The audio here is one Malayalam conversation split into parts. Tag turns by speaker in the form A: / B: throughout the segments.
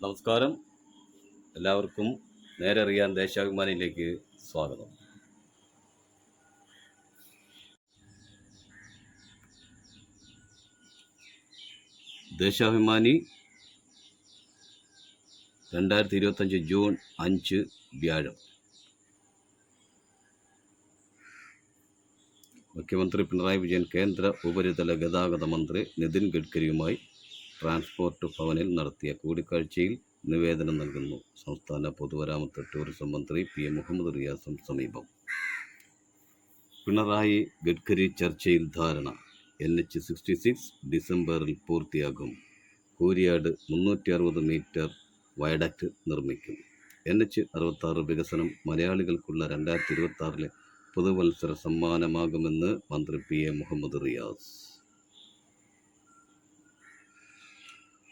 A: നമസ്കാരം. എല്ലാവർക്കും നേരെ അറിയാൻ ദേശാഭിമാനിയിലേക്ക് സ്വാഗതം. ദേശാഭിമാനി രണ്ടായിരത്തി ഇരുപത്തഞ്ച് ജൂൺ അഞ്ച് വ്യാഴം. മുഖ്യമന്ത്രി പിണറായി വിജയൻ കേന്ദ്ര ഉപരിതല ഗതാഗത മന്ത്രി നിതിൻ ഗഡ്കരിയുമായി ട്രാൻസ്പോർട്ട് ഭവനിൽ നടത്തിയ കൂടിക്കാഴ്ചയിൽ നിവേദനം നൽകുന്നു. സംസ്ഥാന പൊതുമരാമത്ത് ടൂറിസം മന്ത്രി പി. എ മുഹമ്മദ് റിയാസും സമീപം. പിണറായി ഗഡ്കരി ചർച്ചയിൽ ധാരണ. എൻ എച്ച് സിക്സ്റ്റി സിക്സ് ഡിസംബറിൽ പൂർത്തിയാകും. കോരിയാട് മുന്നൂറ്റി അറുപത് മീറ്റർ വയഡക്റ്റ് നിർമ്മിക്കും. എൻ എച്ച് അറുപത്താറ് വികസനം മലയാളികൾക്കുള്ള രണ്ടായിരത്തി ഇരുപത്തി ആറിലെ പുതുവത്സര സമ്മാനമാകുമെന്ന് മന്ത്രി പി. എ. മുഹമ്മദ് റിയാസ്.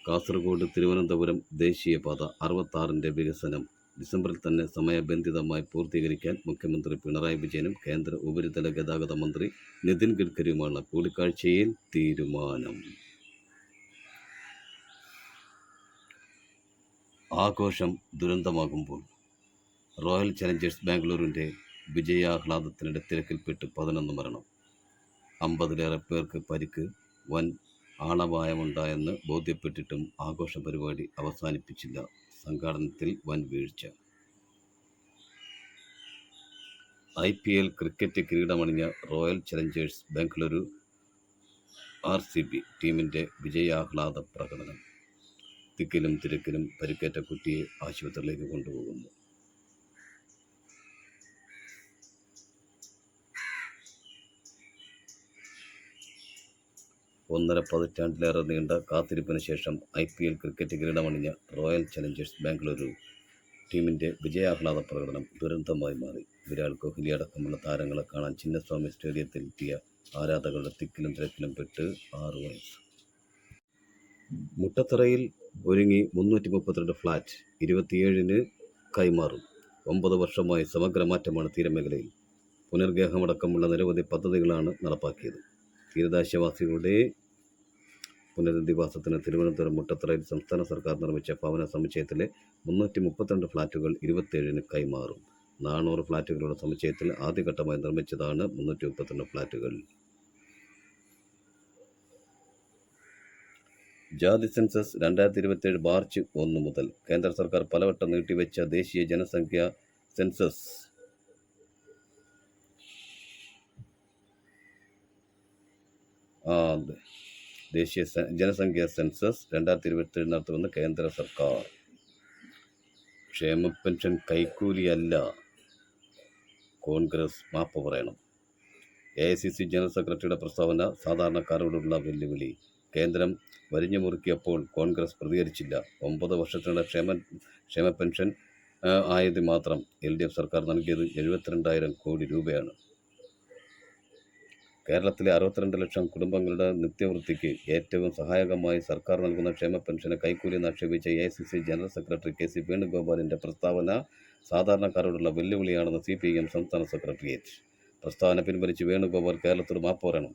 A: കാസർഗോഡ് തിരുവനന്തപുരം ദേശീയപാത അറുപത്താറിന്റെ വികസനം. ഡിസംബറിൽ തന്നെ സമയബന്ധിതമായി പൂർത്തീകരിക്കാൻ മുഖ്യമന്ത്രി പിണറായി വിജയനും കേന്ദ്ര ഉപരിതല ഗതാഗത മന്ത്രി നിതിൻ ഗഡ്കരിയുമാണ് കൂടിക്കാഴ്ചയിൽ തീരുമാനം. ആഘോഷം ദുരന്തമാകുമ്പോൾ റോയൽ ചലഞ്ചേഴ്സ് ബാംഗ്ലൂരിന്റെ വിജയാഹ്ലാദത്തിനിടെ തിരക്കിൽപ്പെട്ട് പതിനൊന്ന് മരണം. അമ്പതിലേറെ പേർക്ക് പരിക്ക് വൻ ആളപായമുണ്ടായെന്ന് ബോധ്യപ്പെട്ടിട്ടും ആഘോഷ പരിപാടി അവസാനിപ്പിച്ചില്ല. സംഘാടനത്തിൽ വൻ വീഴ്ച. I P L cricket കിരീടമണിഞ്ഞ Royal Challengers Bengaluru R C B ടീമിന്റെ വിജയാഹ്ലാദ പ്രകടനം. തിക്കിലും തിരക്കിലും പരിക്കേറ്റ കുട്ടിയെ ആശുപത്രിയിലേക്ക് കൊണ്ടുപോകുന്നു. ഒന്നര പതിറ്റാണ്ടിലേറെ നീണ്ട കാത്തിരിപ്പിന് ശേഷം ഐ പി എൽ ക്രിക്കറ്റ് കിരീടമണിഞ്ഞ റോയൽ ചലഞ്ചേഴ്സ് ബാംഗ്ലൂരു ടീമിന്റെ വിജയാഹ്ലാദ പ്രകടനം ദുരന്തമായി മാറി. വിരാട് കോഹ്ലി അടക്കമുള്ള താരങ്ങളെ കാണാൻ ചിന്നസ്വാമി സ്റ്റേഡിയത്തിൽ എത്തിയ ആരാധകരുടെ തിക്കിലും തിരക്കിലും പെട്ട് ആറ് വയസ്സ് മുട്ടത്തറയിൽ ഒരുങ്ങി മുന്നൂറ്റി മുപ്പത്തിരണ്ട് ഫ്ലാറ്റ് ഇരുപത്തിയേഴിന് കൈമാറും. ഒമ്പത് വർഷമായി സമഗ്രമാറ്റമാണ് തീരമേഖലയിൽ. പുനർഗേഹമടക്കമുള്ള നിരവധി പദ്ധതികളാണ് നടപ്പാക്കിയത്. തീരദേശവാസികളുടെ പുനരധിവാസത്തിന് തിരുവനന്തപുരം മുട്ടത്തറയിൽ സംസ്ഥാന സർക്കാർ നിർമ്മിച്ച ഭവന സമുച്ചയത്തിലെ മുന്നൂറ്റി മുപ്പത്തിരണ്ട് ഫ്ളാറ്റുകൾ ഇരുപത്തേഴിന് കൈമാറും. നാനൂറ് ഫ്ളാറ്റുകളുടെ സമുച്ചയത്തിൽ ആദ്യഘട്ടമായി നിർമ്മിച്ചതാണ് മുന്നൂറ്റി മുപ്പത്തിരണ്ട് ഫ്ളാറ്റുകൾ. ജാതി സെൻസസ് രണ്ടായിരത്തി ഇരുപത്തേഴ് മാർച്ച് ഒന്ന് മുതൽ കേന്ദ്ര സർക്കാർ പലവട്ടം നീട്ടിവെച്ച ദേശീയ ജനസംഖ്യ സെൻസസ് ആ അതെ ദേശീയ ജനസംഖ്യ സെൻസസ് രണ്ടായിരത്തി ഇരുപത്തേഴ് നടത്തുമെന്ന് കേന്ദ്ര സർക്കാർ. ക്ഷേമ പെൻഷൻ കൈക്കൂലിയല്ല കോൺഗ്രസ് മാപ്പ് പറയണം. A I C C general സെക്രട്ടറിയുടെ പ്രസ്താവന സാധാരണക്കാരോടുള്ള വെല്ലുവിളി. കേന്ദ്രം വരിഞ്ഞു മുറുക്കിയപ്പോൾ കോൺഗ്രസ് പ്രതികരിച്ചില്ല. ഒമ്പത് വർഷത്തിനുള്ള ക്ഷേമ ക്ഷേമ പെൻഷൻ ആയത് മാത്രം എൽ ഡി എഫ് സർക്കാർ നൽകിയത് എഴുപത്തിരണ്ടായിരം കോടി രൂപയാണ്. കേരളത്തിലെ അറുപത്തിരണ്ട് ലക്ഷം കുടുംബങ്ങളുടെ നിത്യവൃത്തിക്ക് ഏറ്റവും സഹായകമായി സർക്കാർ നൽകുന്ന ക്ഷേമ പെൻഷന് കൈക്കൂലി നിക്ഷേപിച്ച A C C general secretary K C വേണുഗോപാലിന്റെ പ്രസ്താവന സാധാരണക്കാരോടുള്ള വെല്ലുവിളിയാണെന്ന് സി പി എം സംസ്ഥാന സെക്രട്ടേറിയറ്റ് പ്രസ്താവന പിൻവലിച്ച് വേണുഗോപാൽ കേരളത്തോട് മാപ്പ് പറയണം.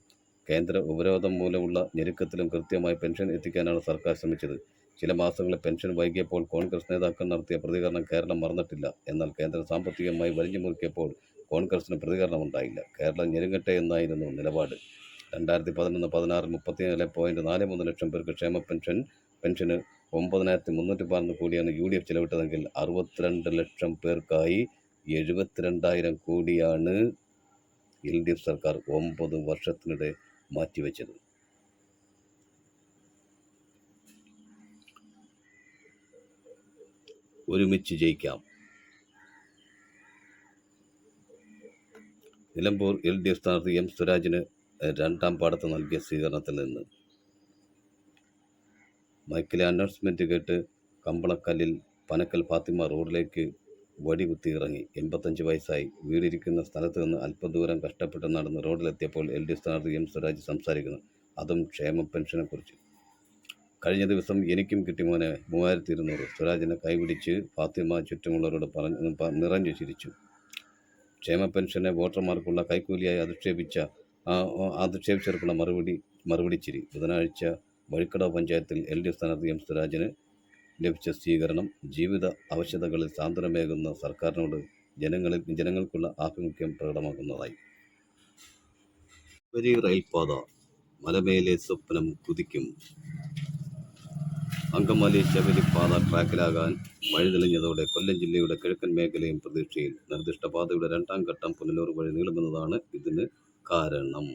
A: കേന്ദ്ര ഉപരോധം മൂലമുള്ള ഞെരുക്കത്തിലും കൃത്യമായി പെൻഷൻ എത്തിക്കാനാണ് സർക്കാർ ശ്രമിച്ചത്. ചില മാസങ്ങളിൽ പെൻഷൻ വൈകിയപ്പോൾ കോൺഗ്രസ് നേതാക്കൾ നടത്തിയ പ്രതികരണം കേരളം മറന്നിട്ടില്ല. എന്നാൽ കേന്ദ്രം സാമ്പത്തികമായി വലിഞ്ഞു മുറുക്കിയപ്പോൾ കോൺഗ്രസിന് പ്രതികരണമുണ്ടായില്ല. കേരളം ഞെരുങ്ങട്ടെ എന്നായിരുന്നു നിലപാട്. രണ്ടായിരത്തി പതിനൊന്ന് പതിനാറിൽ മുപ്പത്തിനാല് പോയിന്റ് നാല് മൂന്ന് ലക്ഷം പേർക്ക് ക്ഷേമ പെൻഷൻ പെൻഷന് ഒമ്പതിനായിരത്തി മുന്നൂറ്റി പതിനൊന്ന് കോടിയാണ് യു ഡി എഫ് ചെലവിട്ടതെങ്കിൽ അറുപത്തിരണ്ട് ലക്ഷം പേർക്കായി എഴുപത്തിരണ്ടായിരം കോടിയാണ് എൽ ഡി എഫ് സർക്കാർ ഒമ്പത് വർഷത്തിനിടെ മാറ്റിവെച്ചത്. ഒരുമിച്ച് ജയിക്കാം. നിലമ്പൂർ എൽ ഡി എഫ് സ്ഥാനാർത്ഥി എം സ്വരാജിന് രണ്ടാം പാടത്ത് നൽകിയ സ്വീകരണത്തിൽ നിന്ന്. മൈക്കിലെ അനൗൺസ്മെന്റ് കേട്ട് കമ്പളക്കല്ലിൽ പനക്കൽ ഫാത്തിമ റോഡിലേക്ക് വടികുത്തി ഇറങ്ങി എൺപത്തഞ്ച് വയസ്സായി. വീടിരിക്കുന്ന സ്ഥലത്ത് നിന്ന് അല്പദൂരം കഷ്ടപ്പെട്ട് നടന്ന് റോഡിലെത്തിയപ്പോൾ എൽ ഡി എഫ് സ്ഥാനാർത്ഥി എം സ്വരാജ് സംസാരിക്കുന്നു. അതും ക്ഷേമ പെൻഷനെക്കുറിച്ച് കഴിഞ്ഞ ദിവസം എനിക്കും കിട്ടി മോനെ മൂവായിരത്തി ഇരുന്നൂറ്. സ്വരാജിനെ കൈപിടിച്ച് ഫാത്തിമ ചുറ്റുമുള്ളവരോട് പറഞ്ഞു നിറഞ്ഞു ചിരിച്ചു. ക്ഷേമ പെൻഷനെ വോട്ടർമാർക്കുള്ള കൈക്കൂലിയായി അധിക്ഷേപിച്ച അധിക്ഷേപിച്ചവർക്കുള്ള മറുപടി മറുപടി ചിരി. ബുധനാഴ്ച വഴിക്കടവ് പഞ്ചായത്തിൽ എൽ ഡി എഫ് സ്ഥാനാർത്ഥി എം സ്വരാജിന് ലഭിച്ച സ്വീകരണം. ജീവിത ആവശ്യകതകളിൽ സാന്ത്വനമേകുന്ന സർക്കാരിനോട് ജനങ്ങളിൽ ജനങ്ങൾക്കുള്ള ആഭിമുഖ്യം പ്രകടമാക്കുന്നതായി. ഉപരി റെയിൽപാത മലമേലെ സ്വപ്നം കുതിക്കും. അങ്കമാലി ശബരി പാത ട്രാക്കിലാകാൻ വഴിതെളിഞ്ഞതോടെ കൊല്ലം ജില്ലയുടെ കിഴക്കൻ മേഖലയും പ്രതീക്ഷയിൽ. നിർദ്ദിഷ്ട പാതയുടെ രണ്ടാം ഘട്ടം പുനലൂർ വഴി നീളുമെന്നതാണ് ഇതിന് കാരണം.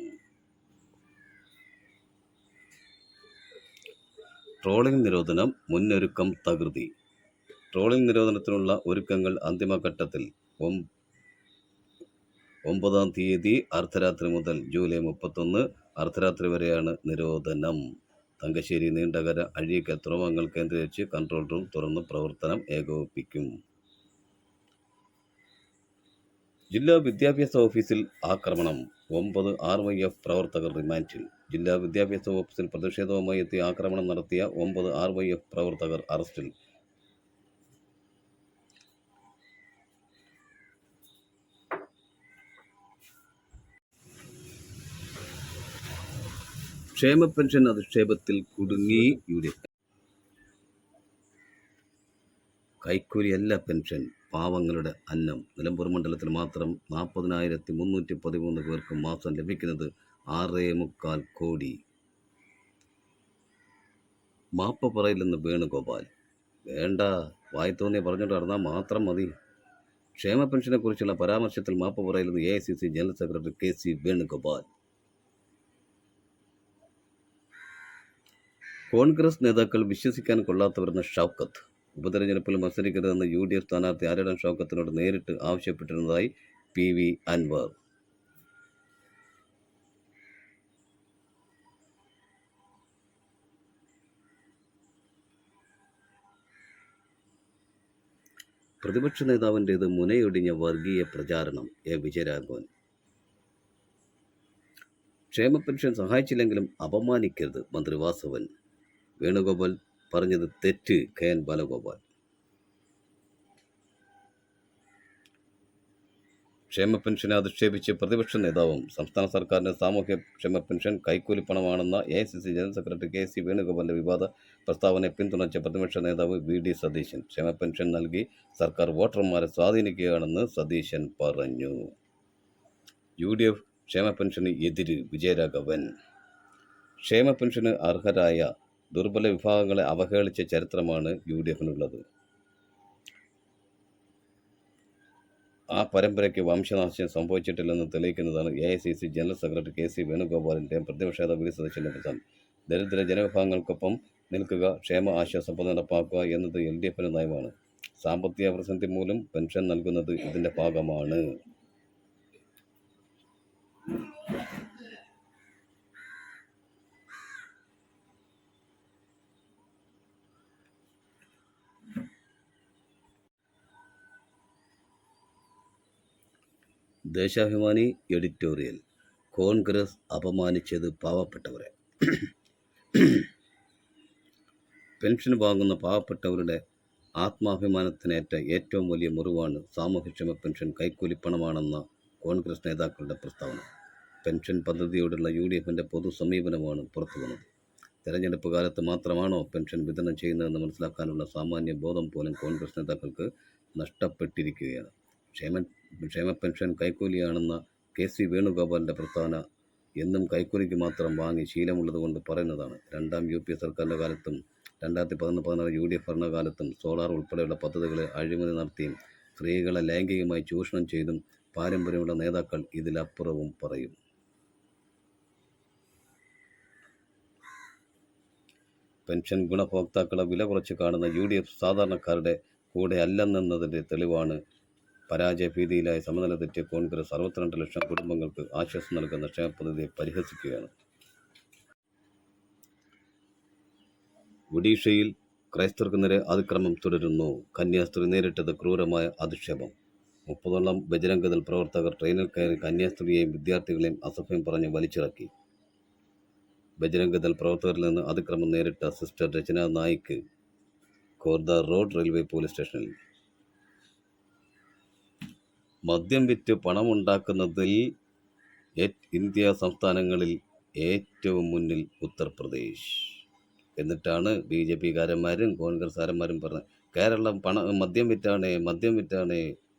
A: ട്രോളിംഗ് നിരോധനം മുന്നൊരുക്കം തകൃതി. ട്രോളിംഗ് നിരോധനത്തിനുള്ള ഒരുക്കങ്ങൾ അന്തിമഘട്ടത്തിൽ. ഒമ്പതാം തീയതി അർദ്ധരാത്രി മുതൽ ജൂലൈ മുപ്പത്തൊന്ന് അർദ്ധരാത്രി വരെയാണ് നിരോധനം. തങ്കശ്ശേരി നീണ്ടകര അഴീക്കൽ തുറമുഖങ്ങൾ കേന്ദ്രീകരിച്ച് കൺട്രോൾ റൂം തുറന്ന് പ്രവർത്തനം ഏകോപിപ്പിക്കും. ജില്ലാ വിദ്യാഭ്യാസ ഓഫീസിൽ ആക്രമണം. ഒമ്പത് ആർ വൈ എഫ് പ്രവർത്തകർ റിമാൻഡിൽ. ജില്ലാ വിദ്യാഭ്യാസ ഓഫീസിൽ പ്രതിഷേധവുമായി എത്തി ആക്രമണം നടത്തിയ ഒമ്പത് ആർ വൈ എഫ് പ്രവർത്തകർ അറസ്റ്റിൽ. ക്ഷേമ പെൻഷൻ അധിക്ഷേപത്തിൽ കുടുങ്ങി യു ഡി എഫ് കൈക്കൂലിയല്ല പെൻഷൻ. പാവങ്ങളുടെ അന്നം. നിലമ്പൂർ മണ്ഡലത്തിൽ മാത്രം നാൽപ്പതിനായിരത്തി മുന്നൂറ്റി പതിമൂന്ന് പേർക്ക് മാസം ലഭിക്കുന്നത് ആറേ മുക്കാൽ കോടി. മാപ്പ പറയില്ലെന്ന് വേണുഗോപാൽ. വേണ്ട. വായി തോന്നിയ പറഞ്ഞുകൊണ്ട് നടന്നാൽ മാത്രം മതി. ക്ഷേമ പെൻഷനെക്കുറിച്ചുള്ള പരാമർശത്തിൽ മാപ്പ് പറയില്ലെന്ന് A I C C general secretary K C Venugopal. Congress നേതാക്കൾ വിശ്വസിക്കാൻ കൊള്ളാത്തവരെന്ന ഷൗക്കത്ത്. ഉപതെരഞ്ഞെടുപ്പിൽ മത്സരിക്കരുതെന്ന് യു ഡി എഫ് സ്ഥാനാർത്ഥി ആര്യടൻ ഷൗക്കത്തിനോട് നേരിട്ട് ആവശ്യപ്പെട്ടിരുന്നതായി പി വി അൻവർ. പ്രതിപക്ഷ നേതാവിന്റേത് മുനയൊടിഞ്ഞ വർഗീയ പ്രചാരണം എ വിജയരാഘവൻ. ക്ഷേമ പെൻഷൻ സഹായിച്ചില്ലെങ്കിലും അപമാനിക്കരുത് മന്ത്രി വാസവൻ. വേണുഗോപാൽ പറഞ്ഞത് തെറ്റ് കെ എൻ ബാലഗോപാൽ. ക്ഷേമ പെൻഷനെ അധിക്ഷേപിച്ച് പ്രതിപക്ഷ നേതാവും സംസ്ഥാന സർക്കാരിന്റെ സാമൂഹ്യ ക്ഷേമ pension കൈക്കൂലിപ്പണമാണെന്ന A I C C general secretary K C വേണുഗോപാലിന്റെ വിവാദ പ്രസ്താവനയെ പിന്തുണച്ച പ്രതിപക്ഷ നേതാവ് വി ഡി സതീശൻ. ക്ഷേമ പെൻഷൻ നൽകി സർക്കാർ വോട്ടർമാരെ സ്വാധീനിക്കുകയാണെന്ന് സതീശൻ പറഞ്ഞു. യു ഡി എഫ് ക്ഷേമ പെൻഷന് എതിര് വിജയരാഘവൻ. ക്ഷേമ പെൻഷന് അർഹരായ ദുർബല വിഭാഗങ്ങളെ അവഹേളിച്ച ചരിത്രമാണ് യു ഡി എഫിനുള്ളത് ആ പരമ്പരയ്ക്ക് വംശനാശം സംഭവിച്ചിട്ടില്ലെന്ന് തെളിയിക്കുന്നതാണ് A I C C general secretary K C വേണുഗോപാലിന്റെയും പ്രതിപക്ഷ നേതാവ് സദസ്യന്റെ ഡി ദരിദ്ര ജനവിഭാഗങ്ങൾക്കൊപ്പം നിൽക്കുക ക്ഷേമ ആശ്വാസ പദ്ധതി നടപ്പാക്കുക എന്നത് എൽ ഡി എഫിന്റെ നയമാണ്. സാമ്പത്തിക പ്രതിസന്ധി മൂലം പെൻഷൻ നൽകുന്നത് ഇതിന്റെ ഭാഗമാണ്. ദേശാഭിമാനി എഡിറ്റോറിയൽ. കോൺഗ്രസ് അപമാനിച്ചത് പാവപ്പെട്ടവരെ. പെൻഷൻ വാങ്ങുന്ന പാവപ്പെട്ടവരുടെ ആത്മാഭിമാനത്തിനേറ്റ ഏറ്റവും വലിയ മുറിവാണ് സാമൂഹ്യക്ഷേമ പെൻഷൻ കൈക്കൂലിപ്പണമാണെന്ന കോൺഗ്രസ് നേതാക്കളുടെ പ്രസ്താവന. പെൻഷൻ പദ്ധതിയോടുള്ള യു ഡി എഫിന്റെ പൊതു സമീപനമാണ് പുറത്തു വന്നത് തെരഞ്ഞെടുപ്പ് കാലത്ത് മാത്രമാണോ പെൻഷൻ വിതരണം ചെയ്യുന്നതെന്ന് മനസ്സിലാക്കാനുള്ള സാമാന്യ ബോധം പോലും കോൺഗ്രസ് നേതാക്കൾക്ക് നഷ്ടപ്പെട്ടിരിക്കുകയാണ്. ക്ഷേമ ക്ഷേമ പെൻഷൻ കൈക്കൂലിയാണെന്ന കെ സി വേണുഗോപാലിന്റെ പ്രസ്താവന എന്നും കൈക്കൂലിക്ക് മാത്രം വാങ്ങി ശീലമുള്ളത് കൊണ്ട് പറയുന്നതാണ്. രണ്ടാം യു പി സർക്കാരിന്റെ കാലത്തും രണ്ടായിരത്തി പതിനൊന്ന് പതിനാറ് യു ഡി എഫ് ഭരണകാലത്തും സോളാർ ഉൾപ്പെടെയുള്ള പദ്ധതികളെ അഴിമതി നടത്തിയും സ്ത്രീകളെ ലൈംഗികമായി ചൂഷണം ചെയ്തും പാരമ്പര്യമുള്ള നേതാക്കൾ ഇതിലപ്പുറവും പറയും. പെൻഷൻ ഗുണഭോക്താക്കളെ വില കുറച്ച് കാണുന്ന യു ഡി എഫ് സാധാരണക്കാരുടെ കൂടെ അല്ലെന്നതിന്റെ തെളിവാണ് പരാജയഭീതിയിലായ സമനില തെറ്റിയ കോൺഗ്രസ് അറുപത്തിരണ്ട് ലക്ഷം കുടുംബങ്ങൾക്ക് ആശ്വാസം നൽകുന്ന ക്ഷേമ പദ്ധതിയെ പരിഹസിക്കുകയാണ്. ഒഡീഷയിൽ ക്രൈസ്തവർക്ക് നേരെ അതിക്രമം തുടരുന്നു. കന്യാസ്ത്രീ നേരിട്ടത് ക്രൂരമായ അധിക്ഷേപം. മുപ്പതോളം ബജരംഗദൾ പ്രവർത്തകർ ട്രെയിനിൽ കയറി കന്യാസ്ത്രീയെയും വിദ്യാർത്ഥികളെയും അസഭ്യം പറഞ്ഞ് വലിച്ചിറക്കി. ബജരംഗദൾ പ്രവർത്തകരിൽ നിന്ന് അതിക്രമം നേരിട്ട സിസ്റ്റർ രചന നായിക്ക് കോർദ റോഡ് റെയിൽവേ പോലീസ് സ്റ്റേഷനിൽ മദ്യം വിറ്റ് പണമുണ്ടാക്കുന്നതിൽ ഇന്ത്യ സംസ്ഥാനങ്ങളിൽ ഏറ്റവും മുന്നിൽ ഉത്തർപ്രദേശ്. എന്നിട്ടാണ് ബി ജെ പിക്കാരന്മാരും കോൺഗ്രസ്സുകാരന്മാരും പറഞ്ഞത് കേരളം പണ മദ്യം വിറ്റാണ് മദ്യം വിറ്റാണ്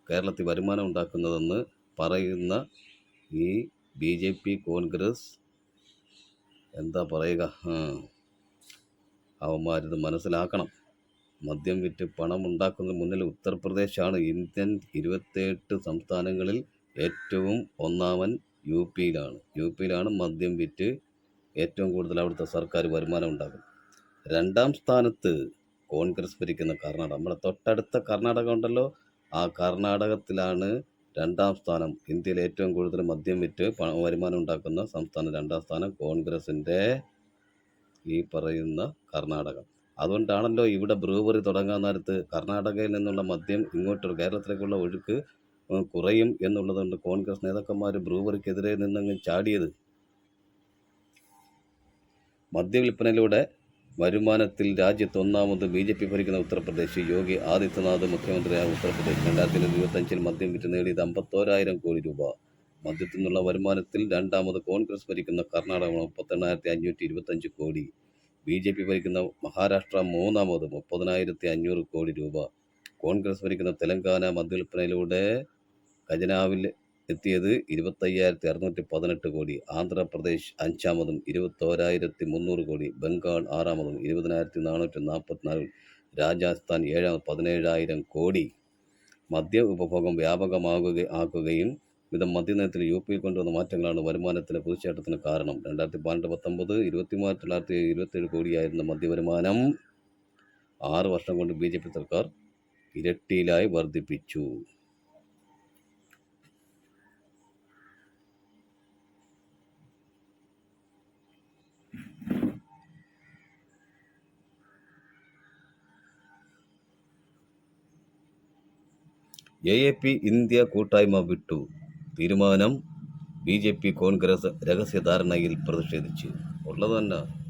A: കേരളത്തിൽ വരുമാനം ഉണ്ടാക്കുന്നതെന്ന് പറയുന്ന ഈ ബി ജെ പി കോൺഗ്രസ് എന്താ പറയുക? അവന്മാരിത് മനസ്സിലാക്കണം. മദ്യം വിറ്റ് പണം ഉണ്ടാക്കുന്ന മുന്നിൽ ഉത്തർപ്രദേശാണ് ഇന്ത്യൻ ഇരുപത്തിയെട്ട് സംസ്ഥാനങ്ങളിൽ ഏറ്റവും ഒന്നാമൻ യു പിയിലാണ്. യു പിയിലാണ് മദ്യം വിറ്റ് ഏറ്റവും കൂടുതൽ അവിടുത്തെ സർക്കാർ വരുമാനം ഉണ്ടാക്കുന്നത്. രണ്ടാം സ്ഥാനത്ത് കോൺഗ്രസ് ഭരിക്കുന്ന കർണാടക. നമ്മുടെ തൊട്ടടുത്ത കർണാടക ഉണ്ടല്ലോ. ആ കർണാടകത്തിലാണ് രണ്ടാം സ്ഥാനം ഇന്ത്യയിൽ ഏറ്റവും കൂടുതൽ മദ്യം വിറ്റ് വരുമാനം ഉണ്ടാക്കുന്ന സംസ്ഥാനം രണ്ടാം സ്ഥാനം കോൺഗ്രസിന്റെ ഈ പറയുന്ന കർണാടകം. അതുകൊണ്ടാണല്ലോ ഇവിടെ ബ്രൂവറി തുടങ്ങാൻ നേരത്ത് കർണാടകയിൽ നിന്നുള്ള മദ്യം ഇങ്ങോട്ട് കേരളത്തിലേക്കുള്ള ഒഴുക്ക് കുറയും എന്നുള്ളതുകൊണ്ട് കോൺഗ്രസ് നേതാക്കന്മാർ ബ്രൂവറിക്കെതിരെ നിന്നങ്ങ് ചാടിയത്. മദ്യവിൽപ്പനയിലൂടെ വരുമാനത്തിൽ രാജ്യത്ത് ഒന്നാമത് ബി ജെ പി ഭരിക്കുന്ന ഉത്തർപ്രദേശ് യോഗി ആദിത്യനാഥ് മുഖ്യമന്ത്രിയായ ഉത്തർപ്രദേശ്. രണ്ടായിരത്തി ഇരുപത്തഞ്ചിൽ മദ്യം വിറ്റ് നേടിയത് അമ്പത്തോരായിരം കോടി രൂപ. മദ്യത്തിൽ നിന്നുള്ള വരുമാനത്തിൽ രണ്ടാമത് കോൺഗ്രസ് ഭരിക്കുന്ന കർണാടക മുപ്പത്തെണ്ണായിരത്തി അഞ്ഞൂറ്റി ഇരുപത്തഞ്ച് കോടി. ബി ജെ പി ഭരിക്കുന്ന മഹാരാഷ്ട്ര മൂന്നാമത് മുപ്പതിനായിരത്തി അഞ്ഞൂറ് കോടി രൂപ. കോൺഗ്രസ് ഭരിക്കുന്ന തെലങ്കാന മദ്യവിൽപ്പനയിലൂടെ ഖജനാവിൽ എത്തിയത് ഇരുപത്തയ്യായിരത്തി അറുന്നൂറ്റി പതിനെട്ട് കോടി. ആന്ധ്രാപ്രദേശ് അഞ്ചാമതും ഇരുപത്തോരായിരത്തി മുന്നൂറ് കോടി. ബംഗാൾ ആറാമതും ഇരുപതിനായിരത്തി നാനൂറ്റി നാൽപ്പത്തിനാല് രാജസ്ഥാൻ ഏഴാമത് പതിനേഴായിരം കോടി. മദ്യ ഉപഭോഗം വ്യാപകമാകുക ആക്കുകയും വിധം മദ്യനയത്തിൽ യു പിയിൽ കൊണ്ടുവന്ന മാറ്റങ്ങളാണ് വരുമാനത്തിലെ കുതിച്ചേട്ടത്തിന് കാരണം. രണ്ടായിരത്തി പന്ത്രണ്ട് പത്തൊമ്പത് ഇരുപത്തി മൂവായിരത്തി തൊള്ളായിരത്തി ഇരുപത്തേഴ് കോടിയായിരുന്ന മദ്യവരുമാനം. ആറ് വർഷം കൊണ്ട് ബി ജെ പി സർക്കാർ ഇരട്ടിയിലായി വർദ്ധിപ്പിച്ചു. എ എ പി ഇന്ത്യ കൂട്ടായ്മ വിട്ടു. തീരുമാനം ബി ജെ പി കോൺഗ്രസ് രഹസ്യധാരണയിൽ പ്രതിഷേധിച്ച്. ഉള്ളത് തന്നെ